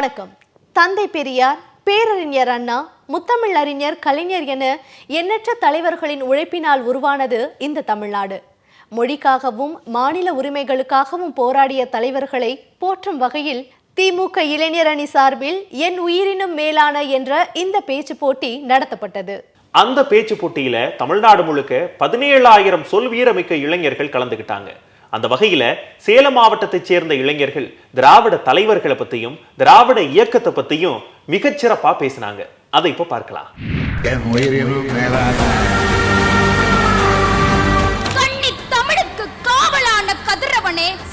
வணக்கம். தந்தை பெரியார் பேரறிஞர் அண்ணா முத்தமிழ் அறிஞர் கலைஞர் என எண்ணற்ற தலைவர்களின் உழைப்பினால் உருவானது இந்த தமிழ்நாடு. மொழிக்காகவும் மாநில உரிமைகளுக்காகவும் போராடிய தலைவர்களை போற்றும் வகையில் திமுக இளைஞர் அணி சார்பில் என் உயிரினும் மேலான என்ற இந்த பேச்சு போட்டி நடத்தப்பட்டது. அந்த பேச்சு போட்டியில தமிழ்நாடு முழுக்க பதினேழாயிரம் சொல் வீரமிக்க இளைஞர்கள் கலந்துக்கிட்டாங்க அந்த வகையில சேலம் மாவட்டத்தைச் சேர்ந்த இளைஞர்கள் திராவிட தலைவர்களை பத்தியும் திராவிட இயக்கத்தை பத்தியும் மிகச்சிறப்பா பேசினாங்க. அதை இப்ப பார்க்கலாம்.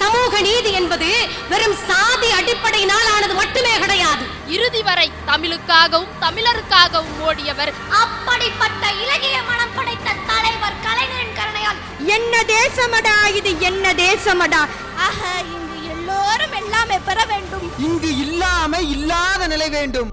சமூக நீதி என்பது வெறும் சாதி அடிப்படையினால் ஆனது மட்டுமே கிடையாது. இறுதி வரை தமிழுக்காகவும் தமிழருக்காகவும் ஓடியவர் அப்படிப்பட்ட இலகிய மனம் படைத்த தலைவர் கலைஞரின் என்ன தேசமடா இது? என்ன தேசமடா? ஆக இங்கு எல்லோரும் எல்லாமே பெற வேண்டும். இங்கு இல்லாம இல்லாத நிலை வேண்டும்.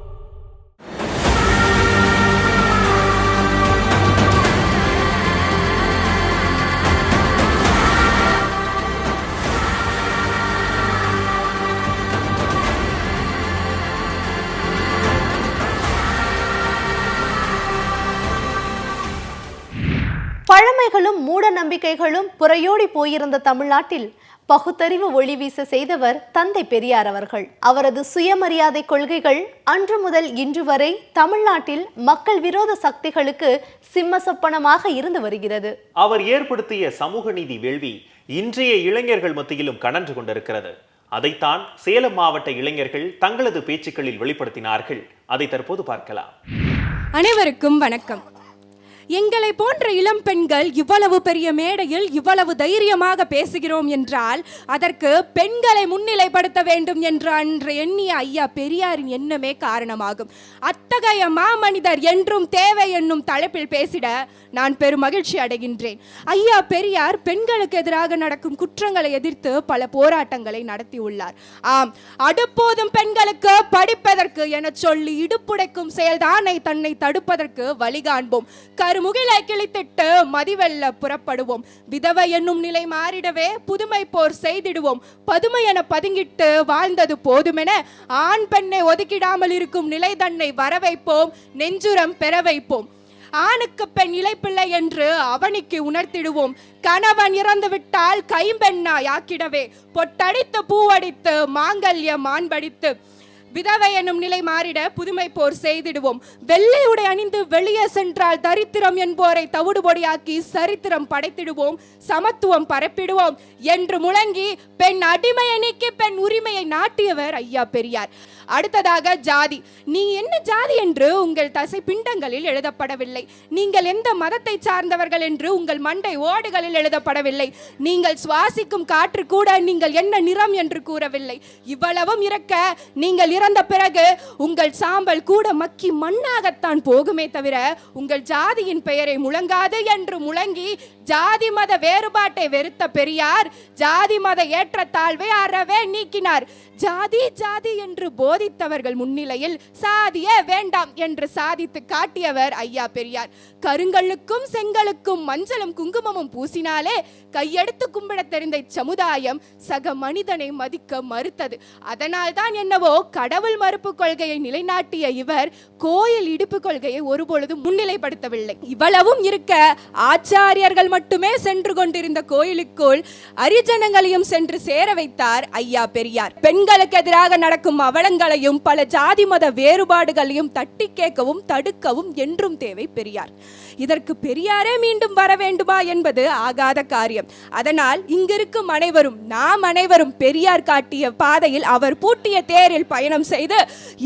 பழமைகளும் மூட நம்பிக்கைகளும் புறையோடி போயிருந்த தமிழ்நாட்டில் பகுத்தறிவு ஒளி வீச செய்தவர் தந்தை பெரியார் அவர்கள். அவரது சுயமரியாதை கொள்கைகள் அன்று முதல் இன்று வரை தமிழ்நாட்டில் மக்கள் விரோத சக்திகளுக்கு சிம்மசப்பனமாக இருந்து வருகிறது. அவர் ஏற்படுத்திய சமூக நீதி வேள்வி இன்றைய இளைஞர்கள் மத்தியிலும் கனன்று கொண்டிருக்கிறது. அதைத்தான் சேலம் மாவட்ட இளைஞர்கள் தங்களது பேச்சுக்களில் வெளிப்படுத்தினார்கள். அதை தற்போது பார்க்கலாம். அனைவருக்கும் வணக்கம். எங்களை போன்ற இளம் பெண்கள் இவ்வளவு பெரிய மேடையில் இவ்வளவு தைரியமாக பேசுகிறோம் என்றால் அதற்கு பெண்களை முன்னிலைப்படுத்த வேண்டும் என்று அன்று எண்ணிய ஐயா பெரியாரின் எண்ணமே காரணமாகும். அத்தகைய மாமனிதர் என்றும் தேவை என்னும் தலைப்பில் பேசிட நான் பெரும் மகிழ்ச்சி அடைகின்றேன். ஐயா பெரியார் பெண்களுக்கு எதிராக நடக்கும் குற்றங்களை எதிர்த்து பல போராட்டங்களை நடத்தியுள்ளார் ஆம் அடுப்போதும் பெண்களுக்கு படிப்பதற்கு என சொல்லி இடுப்புடைக்கும் செயல்தானை தன்னை தடுப்பதற்கு வழி காண்போம். கருமுகிலை கிழித்திட்டு மதிவெல்ல புறப்படுவோம். விதவை என்னும் நிலை மாறிடவே புதுமை போர் செய்திடுவோம். பதுமை என பதுங்கிட்டு வாழ்ந்தது போதுமென ஆண் பெண்ணை ஒதுக்கிடாமல் இருக்கும் நிலை தன்னை வரவைப்போம். நெஞ்சுரம் பெற வைப்போம். ஆணுக்கு பெண் இழைப்பிள்ளை என்று அவனிக்கு உணர்த்திடுவோம். கணவன் இறந்து விட்டால் கைம்பெண்ணாய் ஆக்கிடவே. பொட்டடித்து பூவடித்து மாங்கல்யம் மாண்படித்து. விதவை எனும் நிலை மாறிட புதுமை போர் செய்திடுவோம். வெள்ளை உடை அணிந்து வெளியே சென்றால் தரித்திரம் என்போரை தவிடுபொடியாக்கி சரித்திரம் படைத்திடுவோம். சமத்துவம் பரப்பிடுவோம். என்று முழங்கி பெண் அடிமையை நீக்கி பெண் உரிமையை நாட்டியவர் ஐயா பெரியார். அடுத்ததாக ஜாதி. நீ என்ன ஜாதி என்று உங்கள் தசை பிண்டங்களில் எழுதப்படவில்லை. நீங்கள் எந்த மதத்தை சார்ந்தவர்கள் என்று உங்கள் மண்டை ஓடுகளில் எழுதப்படவில்லை. நீங்கள் சுவாசிக்கும் காற்று கூட நீங்கள் என்ன நிறம் என்று கூறவில்லை. இவ்வளவும் இறக்க நீங்கள் இறந்த பிறகு உங்கள் சாம்பல் கூட மக்கி மண்ணாகத்தான் போகுமே தவிர உங்கள் ஜாதியின் பெயரை முழங்காது என்று முழங்கி ஜாதி மத வேறுபாட்டை வெறுத்த பெரியார் ஜாதி மத ஏற்றத்தாழ்வை அறவே நீக்கினார். ஜாதி ஜாதி என்று போதித்தவர்கள் முன்னிலையில் சாதியே வேண்டாம் என்று சாதித்து காட்டியவர் ஐயா பெரியார். கருங்கல்லுக்கும் செங்கலுக்கும் மஞ்சளும் குங்குமமும் பூசினாலே கையெடுத்து கும்பிட தெரிந்த இச்சமுதாயம் சக மனிதனை மதிக்க மறுத்தது. அதனால் தான் என்னவோ கடவுள் மறுப்பு கொள்கையை நிலைநாட்டிய இவர் கோயில் இடுப்பு கொள்கையை ஒருபொழுதும் முன்னிலைப்படுத்தவில்லை. இவ்வளவும் இருக்க ஆச்சாரியர்கள் மட்டுமே சென்று கொண்டிருந்த கோயிலுக்குள் அரிஜனங்களையும் சென்று சேர வைத்தார் ஐயா பெரியார். பெண்களுக்கு எதிராக நடக்கும் அவலங்களையும் பல ஜாதி மத வேறுபாடுகளையும் தட்டி கேட்கவும் தடுக்கவும் என்றும் தேவை பெரியார். இதற்கு பெரியாரே மீண்டும் வர வேண்டுமா என்பது ஆகாத காரியம். அதனால் இங்கிருக்கும் அனைவரும் நாம் அனைவரும் பெரியார் காட்டிய பாதையில் அவர் பூட்டிய தேரில் பயணம் செய்து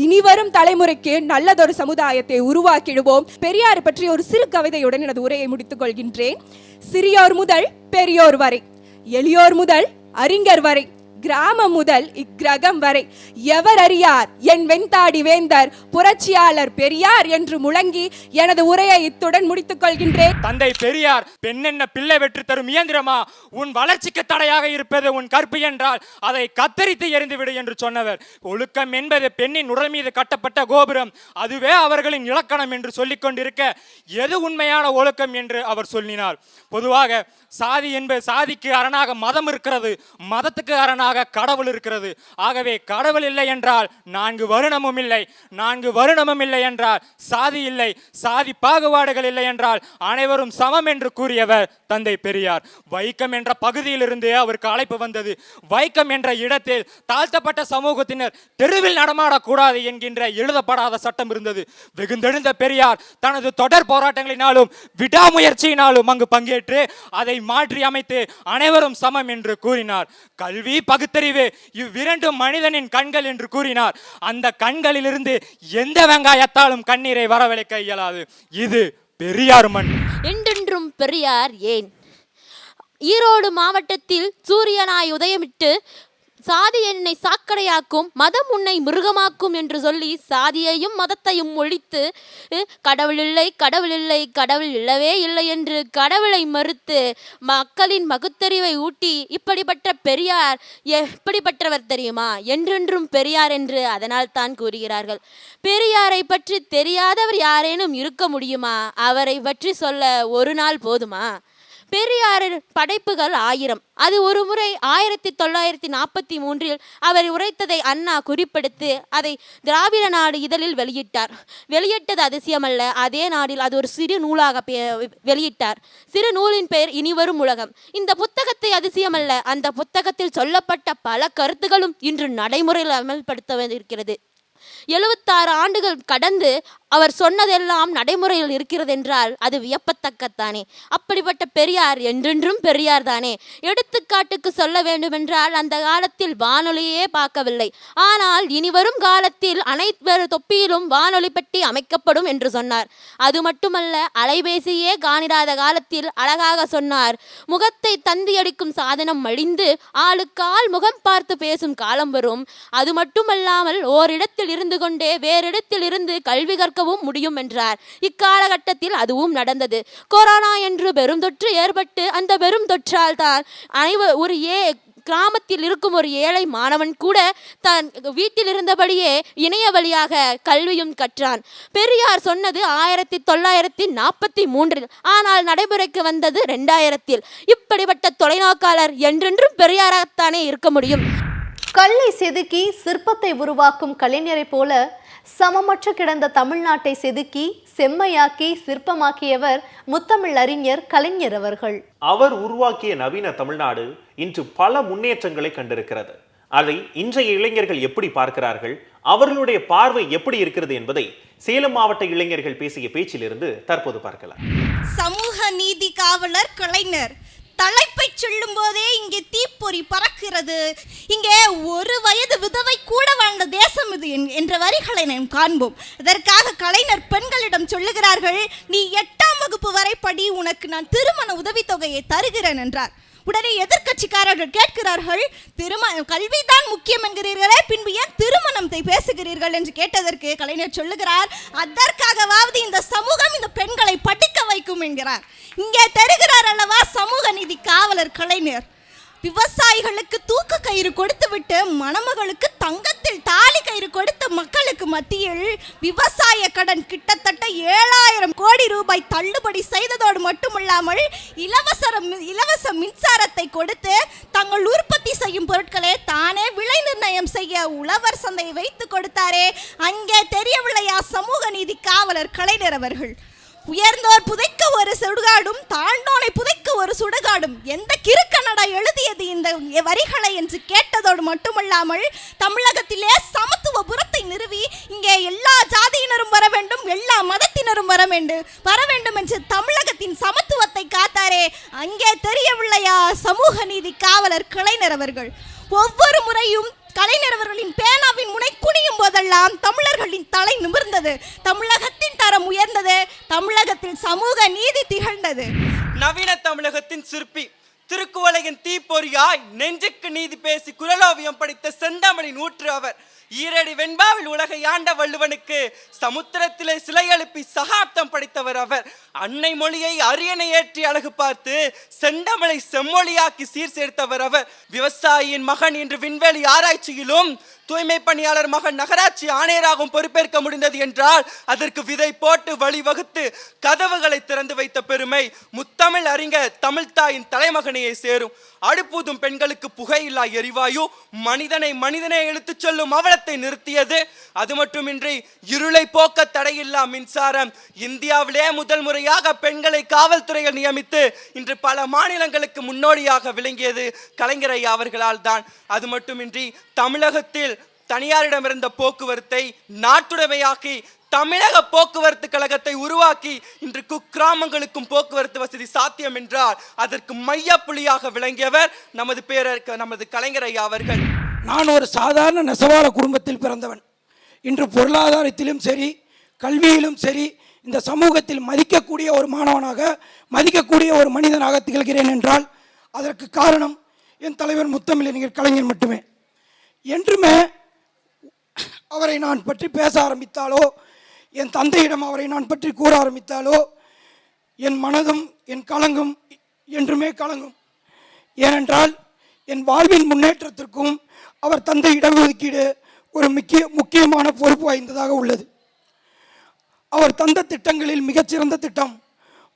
இனிவரும் தலைமுறைக்கு நல்லதொரு சமுதாயத்தை உருவாக்கிடுவோம். பெரியார் பற்றி ஒரு சிறு கவிதையுடன் எனது உரையை முடித்துக் கொள்கின்றேன். சிறியோர் முதல் பெரியோர் வரை எளியோர் முதல் அறிஞர் வரை. கிராமம் முதல் இக்கிரகம் வரை. எவர் அறியார் என் வெண்தாடி வேந்தர் புரட்சியாளர் பெரியார் என்று முழங்கி எனது உரையை இத்துடன் முடித்துக் கொள்கின்றேன். தந்தை பெரியார் பெண்ணென்ன பிள்ளை வெற்றி தரும் இயந்திரமா? உன் வளர்ச்சிக்கு தடையாக இருப்பது உன் கற்பு என்றால் அதை கத்தரித்து எறிந்துவிடு என்று சொன்னவர். ஒழுக்கம் என்பது பெண்ணின் உடல் மீது கட்டப்பட்ட கோபுரம். அதுவே அவர்களின் இலக்கணம் என்று சொல்லிக் கொண்டிருக்க எது உண்மையான ஒழுக்கம் என்று அவர் சொல்லினார். பொதுவாக சாதி என்பது சாதிக்கு அரணாக மதம் இருக்கிறது. மதத்துக்கு அரணாக ஒன்றாக கடவுள் இருக்கிறது. ஆகவே கடவுள் இல்லை என்றால் நான்கு வருணமும் இல்லை. நான்கு வருணமும் இல்லை என்றால் சாதி இல்லை. சாதி பாகுபாடுகள் இல்லை என்றால் அனைவரும் சமம் என்று கூறியவர் தந்தை பெரியார். வைக்கம் என்ற பகுதியிலிருந்தே அவருக்கு அழைப்பு வந்தது. வைக்கம் என்ற இடத்தில் தாழ்த்தப்பட்ட சமூகத்தினர் தெருவில் நடமாடக்கூடாது என்கின்ற எழுதப்படாத சட்டம் இருந்தது. வெகுந்தெழுந்த பெரியார் தனது தொடர் போராட்டங்களினாலும் விடாமுயற்சியினாலும் அங்கு பங்கேற்று அதை மாற்றி அமைத்து அனைவரும் சமம் என்று கூறினார். கல்வி பகுத்தறிவு இவ்விரண்டும் மனிதனின் கண்கள் என்று கூறினார். அந்த கண்களிலிருந்து எந்த வெங்காயத்தாலும் கண்ணீரை வரவழைக்க இயலாது. இது பெரியார் மண். என்றென்றும் பெரியார் ஏன்? ஈரோடு மாவட்டத்தில் சூரியனாய் உதயமிட்டு சாதி என்னை சாக்கடையாக்கும் மதம் உன்னை மிருகமாக்கும் என்று சொல்லி சாதியையும் மதத்தையும் ஒழித்து கடவுள் இல்லை கடவுள் இல்லை கடவுள் இல்லவே இல்லை என்று கடவுளை மறுத்து மக்களின் மகுத்தறிவை ஊட்டி இப்படிப்பட்ட பெரியார் எப்படிப்பட்டவர் தெரியுமா? என்றென்றும் பெரியார் என்று அதனால் தான் கூறுகிறார்கள். பெரியாரை பற்றி தெரியாதவர் யாரேனும் இருக்க முடியுமா? அவரை பற்றி சொல்ல ஒரு நாள் போதுமா? பெரியாரின் படைப்புகள் ஆயிரம். அது ஒரு முறை ஆயிரத்தி தொள்ளாயிரத்தி நாற்பத்தி மூன்றில் அவர் உரைத்ததை அண்ணா குறிப்பெடுத்து அதை திராவிட நாடு இதழில் வெளியிட்டார். வெளியிட்டது அதிசயமல்ல. அதே நாடில் அது ஒரு சிறு நூலாக வெளியிட்டார். சிறு நூலின் பெயர் இனிவரும் உலகம். இந்த புத்தகத்தை அதிசயமல்ல. அந்த புத்தகத்தில் சொல்லப்பட்ட பல கருத்துகளும் இன்று நடைமுறையில் அமல்படுத்த இருக்கிறது. எழுபத்தாறு ஆண்டுகள் கடந்து அவர் சொன்னதெல்லாம் நடைமுறையில் இருக்கிறது என்றால் அது வியப்பத்தக்கத்தானே. அப்படிப்பட்ட பெரியார் என்றென்றும் பெரியார் தானே எடுத்துக்காட்டுக்கு சொல்ல வேண்டுமென்றால் அந்த காலத்தில் வானொலியே பார்க்கவில்லை. ஆனால் இனிவரும் காலத்தில் அனைத்து தொப்பியிலும் வானொலி பெட்டி அமைக்கப்படும் என்று சொன்னார். அது மட்டுமல்ல அலைபேசியே காணிடாத காலத்தில் அழகாக சொன்னார். முகத்தை தந்தியடிக்கும் சாதனம் மழிந்து ஆளுக்கு ஆள் முகம் பார்த்து பேசும் காலம் வரும். அது மட்டுமல்லாமல் ஓரிடத்தில் இருந்து கொண்டே வேறிடத்தில் இருந்து கல்வி கற்கவும் முடியும் என்றார். இக்காலகட்டத்தில் அதுவும் நடந்தது. கொரோனா என்று பெரும் தொற்று ஏற்பட்டு அந்த பெரும் தொற்றால் தான் அனைவர் ஒரு ஏ கிராமத்தில் இருக்கும் ஒரு ஏழை மாணவன் கூட தன் வீட்டில் இருந்தபடியே இணைய வழியாக கல்வியும் கற்றான். பெரியார் சொன்னது ஆயிரத்தி தொள்ளாயிரத்தி நாற்பத்தி மூன்றில் ஆனால் நடைமுறைக்கு வந்தது ரெண்டாயிரத்தில் இப்படிப்பட்ட தொலைநோக்காளர் என்றென்றும் பெரியாராகத்தானே இருக்க முடியும். கல்லை செதுக்கி சிற்பத்தை உருவாக்கும் கலைஞரை போல சமமற்ற கிடந்த தமிழ்நாட்டை செதுக்கி செம்மையாக்கி சிற்பமாக்கியவர் முத்தமிழ் அறிஞர் கலைஞர் அவர்கள். அவர் உருவாக்கிய நவீன தமிழ்நாடு இன்று பல முன்னேற்றங்களை கண்டிருக்கிறது. அதை இன்றைய இளைஞர்கள் எப்படி பார்க்கிறார்கள்? அவர்களுடைய பார்வை எப்படி இருக்கிறது என்பதை சேலம் மாவட்ட இளைஞர்கள் பேசிய பேச்சிலிருந்து தற்போது பார்க்கலாம். சமூக நீதி காவலர் கலைஞர். தலைப்பை சொல்லும் போதே இங்கே தீப்பொறி பறக்கிறது. இங்கே ஒரு வயது விதவை கூட வாழ்ந்த தேசம் இது என்- என்ற வரிகளை நாம் காண்போம். இதற்காக கலைஞர் பெண்களிடம் சொல்லுகிறார்கள் நீ எட்டாம் வகுப்பு வரை படி உனக்கு நான் திருமண உதவித்தொகையை தருகிறேன் என்றார். உடனே எதிர்க்கட்சிக்காரர்கள் கேட்கிறார்கள் திருமண கல்விதான் முக்கியம் என்கிறீர்களே பின்பு ஏன் திருமணத்தை பேசுகிறீர்கள்? என்று கேட்டதற்கு கலைஞர் சொல்லுகிறார் அதற்காகவாவது இந்த சமூகம் இந்த பெண்களை படிக்க வைக்கும் என்கிறார். இங்கே தருகிறார் அல்லவா சமூக நீதி காவலர் கலைஞர். விவசாயிகளுக்கு தூக்கு கயிறு கொடுத்துவிட்டு மணமகளுக்கு தங்கத்தில் தாலி கயிறு கொடுத்த மக்களுக்கு மத்தியில் விவசாய கடன் கிட்டத்தட்ட ஏழாயிரம் கோடி ரூபாய் தள்ளுபடி செய்ததோடு மட்டுமல்லாமல் இலவச இலவச மின்சாரத்தை கொடுத்து தங்கள் உற்பத்தி செய்யும் பொருட்களை தானே விலை நிர்ணயம் செய்ய உழவர் சந்தையை வைத்து கொடுத்தாரே. அங்கே தெரியவில்லையா? சமூக நீதி காவலர் கலைஞர் அவர்கள். உயர்ந்தோர் புதைக்க ஒரு சுடுகாடும் தாழ்ந்தோனை புதைக்க ஒரு சுடுகாடும். எந்த கிறுக்கனடா எழுதியது இந்த வரிகளை என்று கேட்டதோடு மட்டுமல்லாமல் தமிழகத்திலே சமத்துவ புறத்தை நிறுவி இங்கே எல்லா ஜாதியினரும் வர வேண்டும் எல்லா மதத்தினரும் வர வேண்டும் வர வேண்டும் என்று தமிழகத்தின் சமத்துவத்தை காத்தாரே. அங்கே தெரியவில்லையா? சமூக நீதி காவலர் கலைஞர் அவர்கள். ஒவ்வொரு முறையும் கலைஞர் அவர்களின் பேனாவின் முனை குனியும் போதெல்லாம் தமிழர்களின் தலை நிமிர்ந்தது. தமிழகத்தின் தரம் உயர்ந்தது. தமிழகத்தில் சமூக நீதி திகழ்ந்தது. நவீன தமிழகத்தின் சிற்பி திருக்குவளையின் தீப்பொறியாய் நெஞ்சுக்கு நீதி பேசி குரலோவியம் படித்த செந்தமிழின் ஊற்று அவர். ஈரடி வெண்பாவில் உலகை ஆண்ட வள்ளுவனுக்கு சமுத்திரத்திலே சிலை எழுப்பி சகாப்தம் படைத்தவர் அவர். அன்னை மொழியை அரியணை ஏற்றி அழகு பார்த்து செந்தமிழை செம்மொழியாக்கி சீர் சேர்த்தவர் அவர். விவசாயியின் மகன் இன்று விண்வெளி ஆராய்ச்சியிலும் தூய்மை பணியாளர் மகன் நகராட்சி ஆணையராகவும் பொறுப்பேற்க முடிந்தது என்றால் அதற்கு விதை போட்டு வழிவகுத்து கதவுகளை திறந்து வைத்த பெருமை முத்தமிழ் அறிஞர் தமிழ்தாயின் தலைமகனையே சேரும். அடுப்பூதும் பெண்களுக்கு புகையில்லா எரிவாயு மனிதனை மனிதனை இழுத்துச் செல்லும் அவலத்தை நிறுத்தியது. அது மட்டுமின்றி இருளை போக்க தடையில்லா மின்சாரம் இந்தியாவிலே முதல் முறையாக பெண்களை காவல்துறையில் நியமித்து இன்று பல மாநிலங்களுக்கு முன்னோடியாக விளங்கியது கலைஞரை அவர்களால் தான். அது மட்டுமின்றி தமிழகத்தில் தனியாரிடமிருந்த போக்குவரத்தை நாட்டுடைமையாக்கி தமிழக போக்குவரத்து கழகத்தை உருவாக்கி இன்று குக்கிராமங்களுக்கும் போக்குவரத்து வசதி சாத்தியம் என்றால் அதற்கு மையப்புள்ளியாக விளங்கியவர் நமது பேரர் நமது கலைஞர் ஐயா அவர்கள். நான் ஒரு சாதாரண நெசவாள குடும்பத்தில் பிறந்தவன். இன்று பொருளாதாரத்திலும் சரி கல்வியிலும் சரி இந்த சமூகத்தில் மதிக்கக்கூடிய ஒரு மாணவனாக மதிக்கக்கூடிய ஒரு மனிதனாக திகழ்கிறேன் என்றால் அதற்கு காரணம் என் தலைவர் முத்தமிழ் கலைஞர் மட்டுமே. என்றுமே அவரை நான் பற்றி பேச ஆரம்பித்தாலோ என் தந்தையிடம் அவரை நான் பற்றி கூற ஆரம்பித்தாலோ என் மனதும் என் கலங்கும் என்றுமே கலங்கும். ஏனென்றால் என் வாழ்வின் முன்னேற்றத்திற்கும் அவர் தந்தை இடஒதுக்கீடு ஒரு முக்கிய முக்கியமான பொறுப்பு வாய்ந்ததாக உள்ளது. அவர் தந்த திட்டங்களில் மிகச்சிறந்த திட்டம்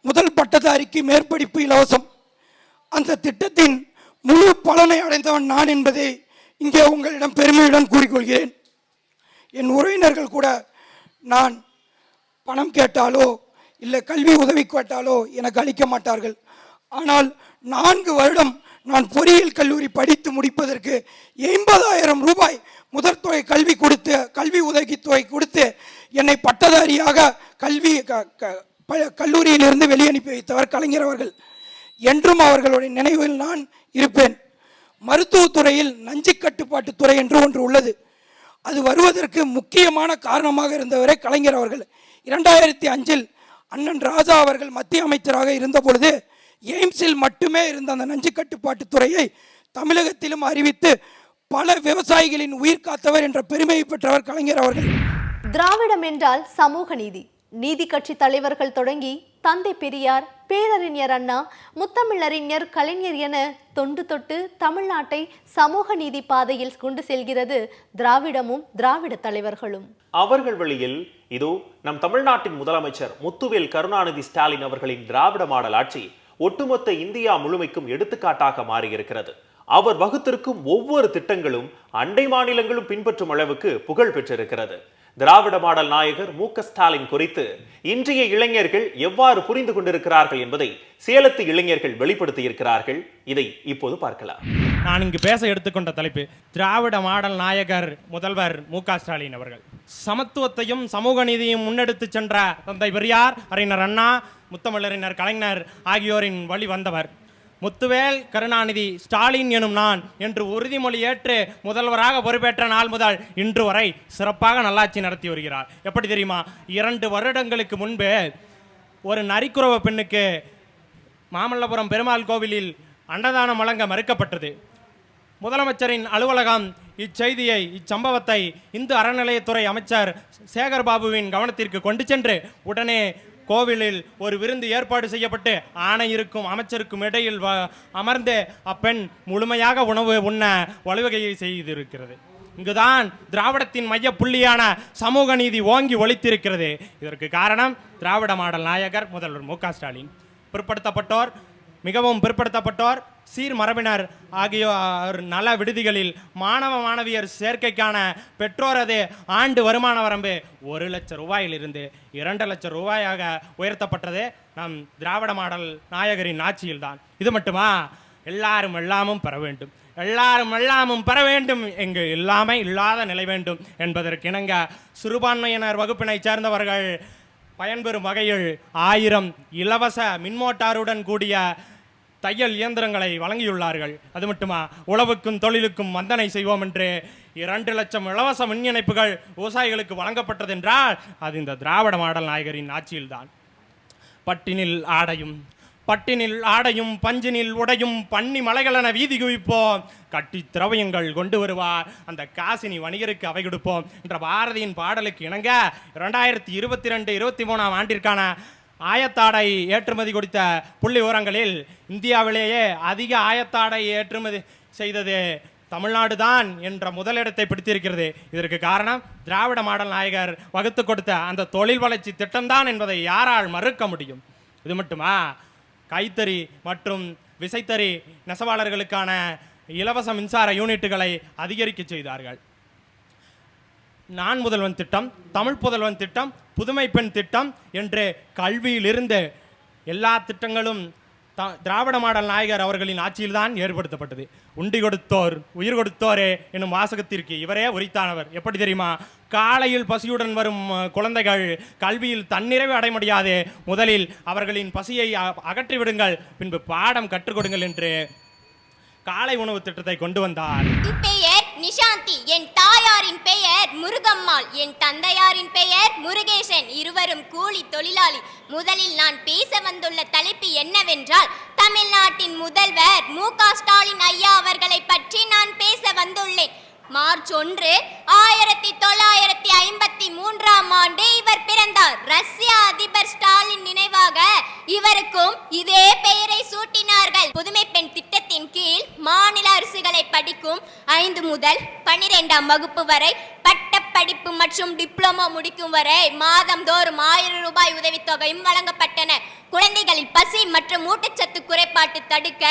முதல் பட்டதாரிக்கு மேற்படிப்பு இலவசம். அந்த திட்டத்தின் முழு பலனை அடைந்தவன் நான் என்பதை இங்கே உங்களிடம் பெருமையுடன் கூறிக்கொள்கிறேன். என் உறவினர்கள் கூட நான் பணம் கேட்டாலோ இல்லை கல்வி உதவி கேட்டாலோ எனக்கு அளிக்க மாட்டார்கள். ஆனால் நான்கு வருடம் நான் பொறியியல் கல்லூரி படித்து முடிப்பதற்கு எண்பதாயிரம் ரூபாய் முதற்தொகை கல்வி கொடுத்து கல்வி உதவித்தொகை கொடுத்து என்னை பட்டதாரியாக கல்வி க- க- ப- கல்லூரியிலிருந்து வெளியனுப்பி வைத்தவர் கலைஞர் அவர்கள். என்றும் அவர்களுடைய நினைவில் நான் இருப்பேன். மருத்துவத்துறையில் நஞ்சு கட்டுப்பாட்டு துறை என்று ஒன்று உள்ளது. அது வருவதற்கு முக்கியமான காரணமாக இருந்தவரே கலைஞர் அவர்கள். இரண்டாயிரத்தி அஞ்சில் அண்ணன் ராஜா அவர்கள் மத்திய அமைச்சராக இருந்தபொழுது எய்ம்ஸில் மட்டுமே இருந்த அந்த நஞ்சு கட்டுப்பாட்டு துறையை தமிழகத்திலும் அறிவித்து பல விவசாயிகளின் உயிர் காத்தவர் என்ற பெருமையை பெற்றவர் கலைஞர் அவர்கள். திராவிடம் என்றால் சமூக நீதி. நீதி கட்சி தலைவர்கள் தொடங்கி தந்தை பெரியார் பேரறிஞர் அண்ணா முத்தமிழறிஞர் கலைஞர் என தொண்டு தொட்டு தமிழ்நாட்டை சமூக நீதி பாதையில் கொண்டு செல்கிறது திராவிடமும் திராவிட தலைவர்களும். அவர்கள் வழியில் இதோ நம் தமிழ்நாட்டின் முதலமைச்சர் முத்துவேல் கருணாநிதி ஸ்டாலின் அவர்களின் திராவிட மாடல் ஆட்சி ஒட்டுமொத்த இந்தியா முழுமைக்கும் எடுத்துக்காட்டாக மாறியிருக்கிறது. அவர் வகுத்திருக்கும் ஒவ்வொரு திட்டங்களும் அண்டை மாநிலங்களும் பின்பற்றும் அளவுக்கு புகழ் பெற்றிருக்கிறது. திராவிட மாடல் நாயகர் மு ஸ்டாலின் குறித்து இன்றைய இளைஞர்கள் எவ்வாறு புரிந்து கொண்டிருக்கிறார்கள் என்பதை சேலத்து இளைஞர்கள் வெளிப்படுத்தி இருக்கிறார்கள். இதை இப்போது பார்க்கலாம். நான் இங்கு பேச எடுத்துக்கொண்ட தலைப்பு திராவிட மாடல் நாயகர் முதல்வர் மு ஸ்டாலின் அவர்கள். சமத்துவத்தையும் சமூக நீதியும் முன்னெடுத்து சென்ற தந்தை பெரியார் அறிஞர் அண்ணா முத்தமிழறிஞர் கலைஞர் ஆகியோரின் வழி வந்தவர் முத்துவேல் கருணாநிதி ஸ்டாலின் எனும் நான் என்று உறுதிமொழி ஏற்று முதல்வராக பொறுப்பேற்ற நாள் முதல் இன்று வரை சிறப்பாக நல்லாட்சி நடத்தி வருகிறார். எப்படி தெரியுமா? இரண்டு வருடங்களுக்கு முன்பு ஒரு நரிக்குறவ பெண்ணுக்கு மாமல்லபுரம் பெருமாள் கோவிலில் அன்னதானம் வழங்க மறுக்கப்பட்டது. முதலமைச்சரின் அலுவலகம் இச்செய்தியை இச்சம்பவத்தை இந்து அறநிலையத்துறை அமைச்சர் சேகர் பாபுவின் கவனத்திற்கு கொண்டு சென்று உடனே கோவிலில் ஒரு விருந்து ஏற்பாடு செய்யப்பட்டு ஆணையருக்கும் அமைச்சருக்கும் இடையில் வ- அமர்ந்து அப்பெண் முழுமையாக உணவு உண்ண வலுவகையை செய்திருக்கிறது. இங்குதான் திராவிடத்தின் மைய புள்ளியான சமூக நீதி ஓங்கி ஒழித்திருக்கிறது. இதற்கு காரணம் திராவிட மாடல் நாயகர் முதல்வர் மு க ஸ்டாலின். பிற்படுத்தப்பட்டோர் மிகவும் பிற்படுத்தப்பட்டோர் சீர் மரபினர் ஆகியோர் நல விடுதிகளில் மாணவ மாணவியர் சேர்க்கைக்கான பெற்றோரது ஆண்டு வருமான வரம்பு ஒரு லட்சம் ரூபாயிலிருந்து இரண்டு லட்சம் ரூபாயாக உயர்த்தப்பட்டது. நம் திராவிட மாடல் நாயகரின் ஆட்சியில்தான். இது மட்டுமா? எல்லாரும் எல்லாமும் பெற வேண்டும். எல்லாரும் எல்லாமும் பெற வேண்டும். எங்கு இல்லாமை இல்லாத நிலை வேண்டும் என்பதற்கு இணங்க சிறுபான்மையினர் வகுப்பினைச் சேர்ந்தவர்கள் பயன்பெறும் வகையில் ஆயிரம் இலவச மின்மோட்டாருடன் கூடிய தையல் இயந்திரங்களை வழங்கியுள்ளார்கள். அது மட்டுமா உழவுக்கும் தொழிலுக்கும் வந்தனை செய்வோம் என்று இரண்டு லட்சம் இலவச மின் இணைப்புகள் விவசாயிகளுக்கு வழங்கப்பட்டதென்றால் அது இந்த திராவிட மாடல் நாயகரின் ஆட்சியில்தான். பட்டினில் ஆடையும் பட்டினில் ஆடையும் பஞ்சினில் உடையும் பன்னி மலைகளென வீதி குவிப்போம். கட்டி திரவியங்கள் கொண்டு வருவார். அந்த காசினி வணிகருக்கு அவை கொடுப்போம். என்ற பாரதியின் பாடலுக்கு இணங்க இரண்டாயிரத்தி இருபத்தி ரெண்டு இருபத்தி மூணாம் ஆண்டிற்கான ஆயத்தாடை ஏற்றுமதி கொடுத்த புள்ளி விவரங்களில் இந்தியாவிலேயே அதிக ஆயத்தாடை ஏற்றுமதி செய்தது தமிழ்நாடு தான் என்ற முதலிடத்தை பிடித்திருக்கிறது. இதற்கு காரணம் திராவிட மாடல் நாயகர் வகுத்து கொடுத்த அந்த தொழில் வளர்ச்சி திட்டம்தான் என்பதை யாரால் மறுக்க முடியும்? இது மட்டுமா? கைத்தறி மற்றும் விசைத்தறி நெசவாளர்களுக்கான இலவச மின்சார யூனிட்டுகளை அதிகரிக்க செய்தார்கள். நான் முதல்வன் திட்டம் தமிழ் புதல்வன் திட்டம் புதுமை பெண் திட்டம் என்று கல்வியிலிருந்து எல்லா திட்டங்களும் த திராவிட மாடல் நாயகர் அவர்களின் ஆட்சியில்தான் ஏற்படுத்தப்பட்டது. உண்டி கொடுத்தோர் உயிர் கொடுத்தோரே என்னும் வாசகத்திற்கு இவரே உரித்தானவர். எப்படி தெரியுமா? காலையில் பசியுடன் வரும் குழந்தைகள் கல்வியில் தன்னிறைவு அடைய முடியாது முதலில் அவர்களின் பசியை அ- அகற்றி விடுங்கள் பின்பு பாடம் கற்றுக் கொடுங்கள் என்று காலை உணவு திட்டத்தை கொண்டு வந்தார். நிஷாந்தி என் தாயாரின் பெயர் முருகம்மாள் என் தந்தையாரின் பெயர் முருகேசன். இருவரும் கூலி தொழிலாளி. முதலில் நான் பேச வந்துள்ள தலைப்பு என்னவென்றால் தமிழ்நாட்டின் முதல்வர் மு ஸ்டாலின் ஐயா அவர்களை பற்றி நான் பேச வந்துள்ளேன். மார்ச் ஒன்று ஆயிரத்தி தொள்ளாயிரத்தி ஐம்பத்தி மூன்றாம் ஆண்டு இவர் பிறந்தார். ரஷ்ய அதிபர் ஸ்டாலின் நினைவாக இவருக்கும் இதே பெயரை சூட்டினார்கள். புதுமை மாநில அரசுகளை படிக்கும் ஐந்து முதல் பனிரெண்டாம் வகுப்பு வரை பட்டப்படிப்பு மற்றும் டிப்ளமோ முடிக்கும் வரை மாதந்தோறும் ஆயிரம் ரூபாய் உதவித்தொகையும் வழங்கப்பட்டன. குழந்தைகளில் பசி மற்றும் ஊட்டச்சத்து குறைபாட்டு தடுக்க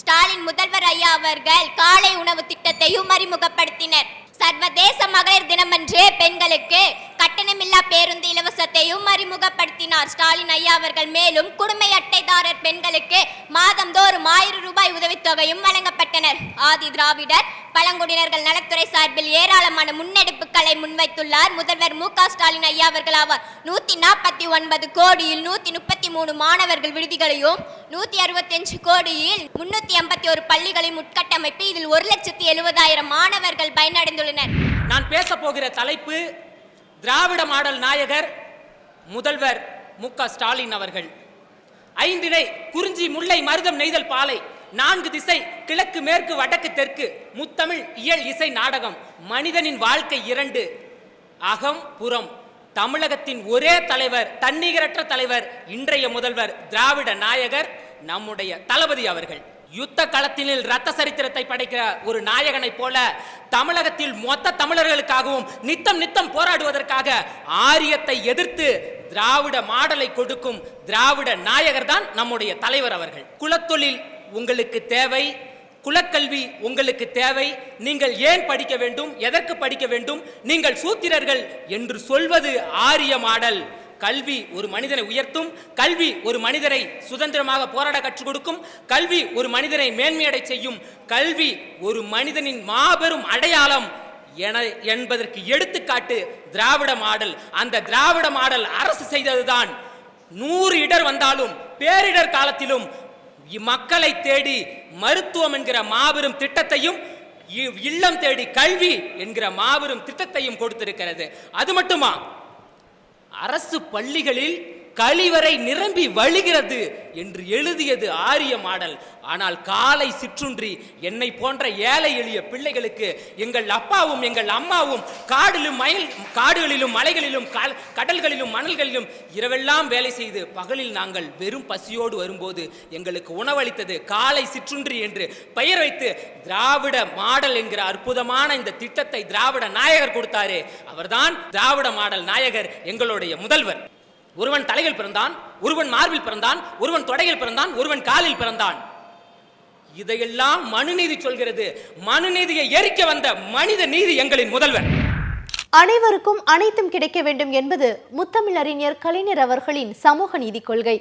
ஸ்டாலின் முதல்வர் ஐயா அவர்கள் காலை உணவு திட்டத்தையும் அறிமுகப்படுத்தினர். சர்வதேச மகளிர் தினமன்று பெண்களுக்கு கட்டணமில்லா பேருந்து இலவசத்தையும் அறிமுகப்படுத்தினார். ஸ்டாலின் ஐயா அவர்கள். மேலும் குடும்ப அட்டைதாரர் பெண்களுக்கு மாதந்தோறும் ஆயிரம் ரூபாய் உதவித்தொகையும் வழங்கப்பட்டனர். ஆதி திராவிடர் பழங்குடியினர்கள் நலத்துறை சார்பில் ஏராளமான முன்னெடுப்புகளை முன்வைத்துள்ளார். முதல்வர் மு க ஸ்டாலின் ஐயா அவர்கள் ஆவார். நூத்தி நாற்பத்தி ஒன்பது கோடியில் நூத்தி முப்பத்தி மூணு மாணவர்கள் விடுதிகளையும் நூத்தி அறுபத்தஞ்சு கோடியில் முன்னூத்தி எண்பத்தி ஒரு பள்ளிகளையும் உட்கட்டமைப்பு இதில் ஒரு லட்சத்தி எழுபதாயிரம் மாணவர்கள் பயனடைந்துள்ளனர். நான் பேச போகிற தலைப்பு திராவிட மாடல் நாயகர் முதல்வர் மு க ஸ்டாலின் அவர்கள். ஐந்திணை குறிஞ்சி முல்லை மருதம் நெய்தல் பாலை நான்கு திசை கிழக்கு மேற்கு வடக்கு தெற்கு முத்தமிழ் இயல் இசை நாடகம் மனிதனின் வாழ்க்கை இரண்டு அகம் புறம். தமிழகத்தின் ஒரே தலைவர் தன்னிகரற்ற தலைவர் இன்றைய முதல்வர் திராவிட நாயகர் நம்முடைய தளபதி அவர்கள். யுத்த களத்தினில் ரத்த சரித்திரத்தை படைக்கிற ஒரு நாயகனைப் போல தமிழகத்தில் மொத்த தமிழர்களுக்காகவும் நித்தம் நித்தம் போராடுவதற்காக ஆரியத்தை எதிர்த்து திராவிட மாடலை கொடுக்கும் திராவிட நாயகர் தான் நம்முடைய தலைவர் அவர்கள். குலத்தொழில் உங்களுக்கு தேவை குலக்கல்வி உங்களுக்கு தேவை. நீங்கள் ஏன் படிக்க வேண்டும் எதற்கு படிக்க வேண்டும் நீங்கள் சூத்திரர்கள் என்று சொல்வது ஆரிய மாடல். கல்வி ஒரு மனிதனை உயர்த்தும் கல்வி ஒரு மனிதரை சுதந்திரமாக போராட கற்றுக் கொடுக்கும் கல்வி ஒரு மனிதனை மேன்மையடை செய்யும் கல்வி ஒரு மனிதனின் மாபெரும் அடையாளம் என என்பதற்கு எடுத்துக்காட்டு திராவிட மாடல். அந்த திராவிட மாடல் அரசு செய்ததுதான். நூறு இடர் வந்தாலும் பேரிடர் காலத்திலும் மக்களை தேடி மருத்துவம் என்கிற மாபெரும் திட்டத்தையும் இ- இல்லம் தேடி கல்வி என்கிற மாபெரும் திட்டத்தையும் கொடுத்திருக்கிறது. அது மட்டுமா? அரசு பள்ளிகளில் கழிவறை நிரம்பி வழிகிறது என்று எழுதியது ஆரிய மாடல். ஆனால் காலை சிற்றுன்றி என்னை போன்ற ஏழை எளிய பிள்ளைகளுக்கு எங்கள் அப்பாவும் எங்கள் அம்மாவும் காடிலும் மயில் காடுகளிலும் மலைகளிலும் கடல்களிலும் மணல்களிலும் இரவெல்லாம் வேலை செய்து பகலில் நாங்கள் வெறும் பசியோடு வரும்போது எங்களுக்கு உணவளித்தது காலை சிற்றுன்றி என்று பெயர் வைத்து திராவிட மாடல் என்கிற அற்புதமான இந்த திட்டத்தை திராவிட நாயகர் கொடுத்தாரே. அவர்தான் திராவிட மாடல் நாயகர் எங்களுடைய முதல்வர். ஒருவன் தலையில் பிறந்தான் ஒருவன் மார்பில் பிறந்தான் ஒருவன் தொடையில் பிறந்தான் ஒருவன் காலில் பிறந்தான். இதையெல்லாம் மனுநீதி சொல்கிறது. மனுநீதியை எரிக்க வந்த மனித நீதி எங்களின் முதல்வர். அனைவருக்கும் அனைத்தும் கிடைக்க வேண்டும் என்பது முத்தமிழறிஞர் கலைஞர் அவர்களின் சமூக நீதி கொள்கை.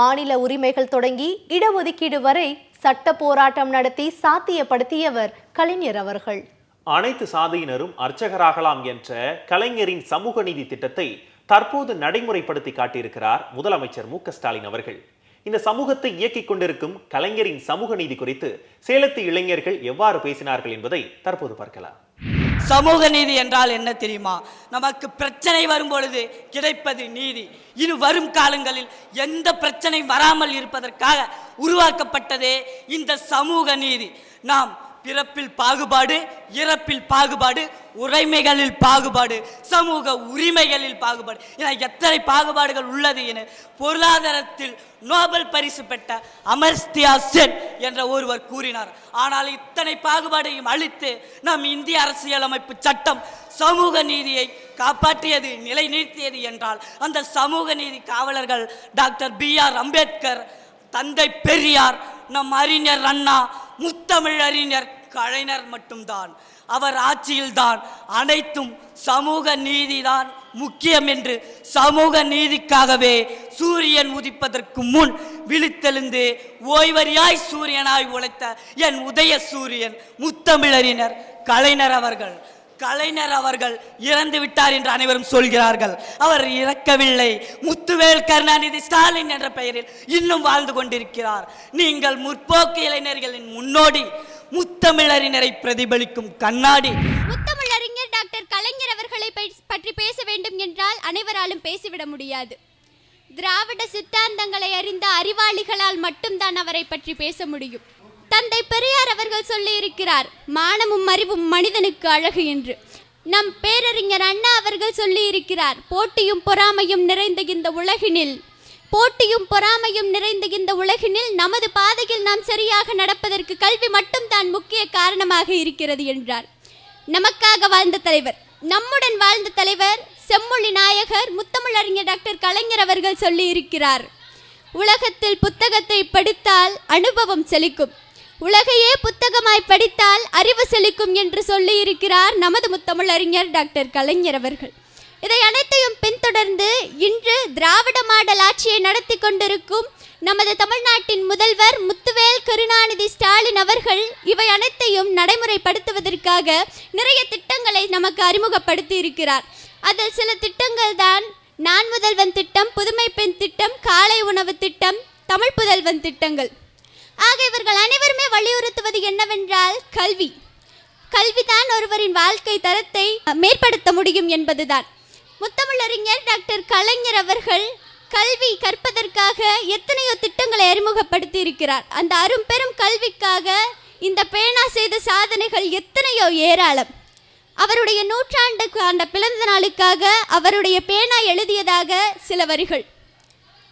மாநில உரிமைகள் தொடங்கி இடஒதுக்கீடு வரை சட்ட போராட்டம் நடத்தி சாத்தியப்படுத்தியவர் கலைஞர் அவர்கள். அனைத்து சாதியினரும் அர்ச்சகராகலாம் என்ற கலைஞரின் சமூக நீதி திட்டத்தை தற்போது நடைமுறைப்படுத்தி காட்டியிருக்கிறார் முதலமைச்சர் மு ஸ்டாலின் அவர்கள். இந்த சமூகத்தை இயக்கிக் கொண்டிருக்கும் கலைஞரின் சமூக நீதி குறித்து சேலத்து இளைஞர்கள் எவ்வாறு பேசினார்கள் என்பதை தற்போது பார்க்கலாம். சமூக நீதி என்றால் என்ன தெரியுமா? நமக்கு பிரச்சனை வரும் பொழுது கிடைப்பது நீதி. இனி வரும் காலங்களில் எந்த பிரச்சனை வராமல் இருப்பதற்காக உருவாக்கப்பட்டதே இந்த சமூக நீதி. நாம் பிறப்பில் பாகுபாடு இறப்பில் பாகுபாடு உரிமைகளில் பாகுபாடு சமூக உரிமைகளில் பாகுபாடு. என எத்தனை பாகுபாடுகள் உள்ளது என பொருளாதாரத்தில் நோபல் பரிசு பெற்ற அமர்ஸ்தியா சென் என்ற ஒருவர் கூறினார். ஆனால் இத்தனை பாகுபாடையும் அழித்து நம் இந்திய அரசியலமைப்பு சட்டம் சமூக நீதியை காப்பாற்றியது நிலைநிறுத்தியது என்றால் அந்த சமூக நீதி காவலர்கள் டாக்டர் பி ஆர் அம்பேத்கர் தந்தை பெரியார் நம் அறிஞர் அண்ணா முத்தமிழ் அறிஞர் கலைஞர் மட்டும்தான். அவர் ஆட்சியில்தான் அனைத்தும் சமூக நீதிதான் முக்கியம் என்று சமூக நீதிக்காகவே சூரியன் உதிப்பதற்கு முன் விழித்தெழுந்து ஓய்வறியாய் சூரியனாய் உழைத்த என் உதய சூரியன் முத்தமிழறினர் கலைஞர் அவர்கள். கலைஞர் அவர்கள் இறந்து விட்டார் என்று அனைவரும் சொல்கிறார்கள். அவர் இறக்கவில்லை. முத்துவேல் கருணாநிதி ஸ்டாலின் என்ற பெயரில் இன்னும் வாழ்ந்து கொண்டிருக்கிறார். நீங்கள் முற்போக்கு இளைஞர்களின் முன்னோடி. முத்தமிழறிஞரை பிரதிபலிக்கும் கண்ணாடி. முத்தமிழறிஞர் டாக்டர் கலைஞர் அவர்களை பற்றி- பேச வேண்டும் என்றால் அனைவராலும் பேசிவிட முடியாது. திராவிட சித்தாந்தங்களை அறிந்த அறிவாளிகளால் மட்டும்தான் அவரை பற்றி பேச முடியும். தந்தை பெரியார் அவர்கள் சொல்லியிருக்கிறார் மானமும் அறிவும் மனிதனுக்கு அழகு என்று. நம் பேரறிஞர் அண்ணா அவர்கள் சொல்லியிருக்கிறார் போட்டியும் பொறாமையும் நிறைந்த இந்த உலகினில் போட்டியும் பொறாமையும் நிறைந்த இந்த உலகினில் நமது பாதையில் நாம் சரியாக நடப்பதற்கு கல்வி மட்டும்தான் முக்கிய காரணமாக இருக்கிறது என்றார். நமக்காக வாழ்ந்த தலைவர் நம்முடன் வாழ்ந்த தலைவர் செம்மொழி நாயகர் முத்தமிழறிஞர் டாக்டர் கலைஞர் அவர்கள் சொல்லி இருக்கிறார் உலகத்தில் புத்தகத்தை படித்தால் அனுபவம் செழிக்கும். உலகையே புத்தகமாய் படித்தால் அறிவு செழிக்கும் என்று சொல்லி இருக்கிறார் நமது முத்தமிழறிஞர் டாக்டர் கலைஞர் அவர்கள். இதை அனைத்தையும் பின்தொடர்ந்து இன்று திராவிட மாடல் ஆட்சியை நடத்தி கொண்டிருக்கும் நமது தமிழ்நாட்டின் முதல்வர் முத்துவேல் கருணாநிதி ஸ்டாலின் அவர்கள் இவை அனைத்தையும் நடைமுறைப்படுத்துவதற்காக நிறைய திட்டங்களை நமக்கு அறிமுகப்படுத்தி இருக்கிறார். அதில் சில திட்டங்கள் தான் நான் முதல்வன் திட்டம் புதுமை பெண் திட்டம் காலை உணவு திட்டம் தமிழ் புதல்வன் திட்டங்கள். ஆக இவர்கள் அனைவருமே வலியுறுத்துவது என்னவென்றால் கல்வி. கல்விதான் ஒருவரின் வாழ்க்கை தரத்தை மேம்படுத்த முடியும் என்பதுதான். முத்தமிழறிஞர் டாக்டர் கலைஞர் அவர்கள் கல்வி கற்பதற்காக எத்தனையோ திட்டங்களை அறிமுகப்படுத்தி இருக்கிறார் அந்த அரும்பெரும் கல்விக்காக இந்த பேனா செய்த சாதனைகள் எத்தனையோ ஏராளம். அவருடைய நூற்றாண்டு பிறந்த நாளுக்காக அவருடைய பேனா எழுதியதாக சில வரிகள்.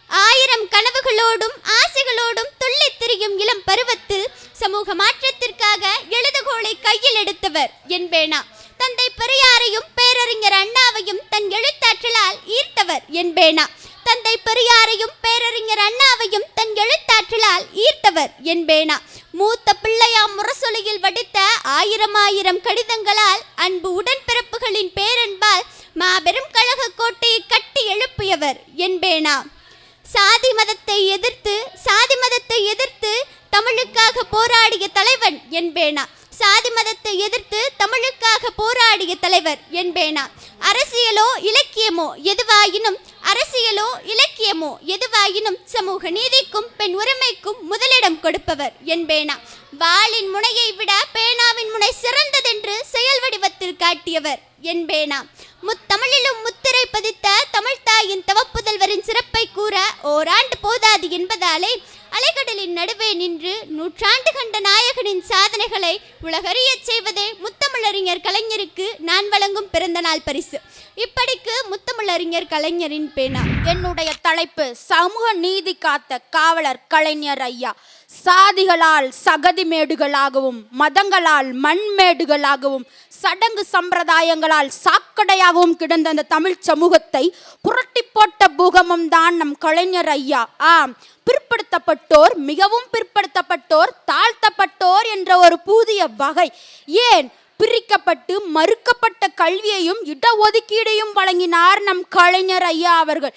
ஆயிரம் கனவுகளோடும் ஆசைகளோடும் துள்ளித் திரியும் இளம் பருவத்தில் சமூக மாற்றத்திற்காக எழுதுகோலை கையில் எடுத்தவர் என் பேனா. தந்தை பெரியாரையும் பேரறிஞர் அண்ணாவையும் தன் எழுத்தாற்றலால் ஈர்த்தவர் என்பேனா தந்தை பெரியாரையும் பேரறிஞர் அண்ணாவையும் தன் எழுத்தாற்றலால் ஈர்த்தவர் என்பேனா மூத்த பிள்ளையாம் முரசொலியில் வடித்த ஆயிரம் ஆயிரம் கடிதங்களால் அன்பு உடன்பிறப்புகளின் பேரன்பால் மாபெரும் கழக கோட்டையை கட்டி எழுப்பியவர் என்பேனா சாதி மதத்தை எதிர்த்து சாதி மதத்தை எதிர்த்து தமிழுக்காக போராடிய தலைவன் என்பேனா சாதி மதத்தை எதிர்த்து தமிழுக்காக போராடிய தலைவர் என்பேனா அரசியலோ இலக்கியமோ எதுவாயினும் அரசியலோ இலக்கியமோ எதுவாயினும் சமூக நீதிக்கும் பெண் உரிமைக்கும் முதலிடம் கொடுப்பவர் என்பேனா வாளின் முனையை விட பேனாவின் முனை சிறந்ததென்று செயல் வடிவத்தில் காட்டியவர் என்பேனா முத்தமிழிலும் முத்திரை பதித்த தமிழ்தாயின் தவப்புதல்வரின் சிறப்பை கூற ஓராண்டு போதாது என்பதாலே அலைக்கடலின் நடுவே நின்று நூற்றாண்டு கண்ட நாயகனின் சாதனைகளை உலகறியச் செய்வதே முத்தமிழறிஞர் கலைஞருக்கு நான் வழங்கும் பிறந்தநாள் பரிசு. இப்படிக்கு முத்தமிழறிஞர் கலைஞரின் பேனா. என்னுடைய தலைப்பு சமூக நீதி காத்த காவலர் கலைஞர் ஐயா. சாதிகளால் சகதி மேடுகளாகவும் மதங்களால் மண்மேடுகளாகவும் சடங்கு சம்பிரதாயங்களால் சாக்கடையாகவும் கிடந்த அந்த தமிழ் சமூகத்தை புரட்டி போட்ட பூகமம் தான் நம் கலைஞர் ஐயா. ஆம் பிற்படுத்தப்பட்டோர் மிகவும் பிற்படுத்தப்பட்டோர் தாழ்த்தப்பட்டோர் என்ற ஒரு புதிய வகை. ஏன்? பிரிக்கப்பட்டு மறுக்கப்பட்ட கல்வியையும் இடஒதுக்கீடையும் வழங்கினார் நம் கலைஞர் ஐயா அவர்கள்.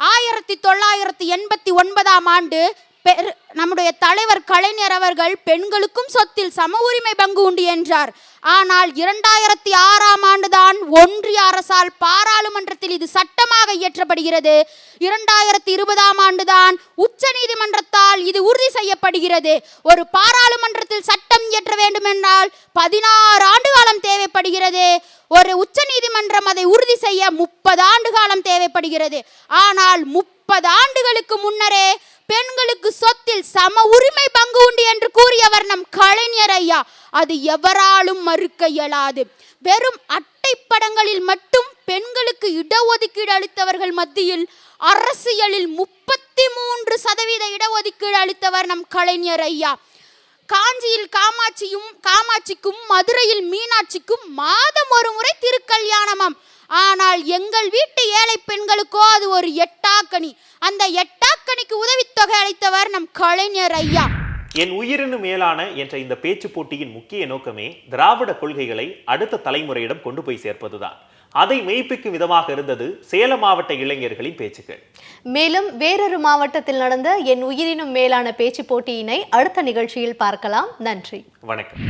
ஆயிரத்தி தொள்ளாயிரத்தி எண்பத்தி ஒன்பதாம் ஆண்டு பெரு- நம்முடைய தலைவர் கலைஞர் அவர்கள் பெண்களுக்கும் சொத்தில் சம உரிமை பங்கு உண்டு என்றார். ஆனால் இரண்டாயிரத்தி ஆறாம் ஆண்டுதான் ஒன்றிய அரசால் பாராளுமன்றத்தில் இது சட்டமாக இயற்றப்படுகிறது. இரண்டாயிரத்தி இருபதாம் ஆண்டுதான் உச்ச நீதிமன்றத்தால் இது உறுதி செய்யப்படுகிறது. ஒரு பாராளுமன்றத்தில் சட்டம் இயற்ற வேண்டும் என்றால் பதினாறு ஆண்டு காலம் தேவைப்படுகிறது. ஒரு உச்ச நீதிமன்றம் அதை உறுதி செய்ய முப்பது ஆண்டு காலம் தேவைப்படுகிறது. ஆனால் முப்பது ஆண்டுகளுக்கு முன்னரே பெண்களுக்கு சொத்தில் சம உரிமை பங்கு உண்டு என்று கூறியவர் நம் கலைஞர் ஐயா. அது எவராலும் மறுக்க இயலாது. வெறும் அட்டைப்படங்களில் மட்டும் பெண்களுக்கு இடஒதுக்கீடு அளித்தவர்கள் மத்தியில் அரசியலில் முப்பத்தி மூன்று சதவீத இடஒதுக்கீடு அளித்தவர் நம் கலைஞர் ஐயா. காஞ்சியில் காமாட்சியும் காமாட்சிக்கும் மதுரையில் மீனாட்சிக்கும் மாதம் ஒரு முறை திருக்கல்யாணமாம். ஆனால் எங்கள் வீட்டு ஏழை பெண்களுக்கோ அது ஒரு எட்டாக்கனி. அந்த எட்ட மலாக்கணிக்கு உதவித்தொகை அளித்தவர் நம் கலைஞர் ஐயா. என் உயிரினு மேலான என்ற இந்த பேச்சு போட்டியின் முக்கிய நோக்கமே திராவிட கொள்கைகளை அடுத்த தலைமுறையிடம் கொண்டு போய் சேர்ப்பதுதான். அதை மெய்ப்பிக்கும் விதமாக இருந்தது சேலம் மாவட்ட இளைஞர்களின் பேச்சுக்கள். மேலும் வேறொரு மாவட்டத்தில் நடந்த என் உயிரினும் மேலான பேச்சு போட்டியினை அடுத்த நிகழ்ச்சியில் பார்க்கலாம். நன்றி. வணக்கம்.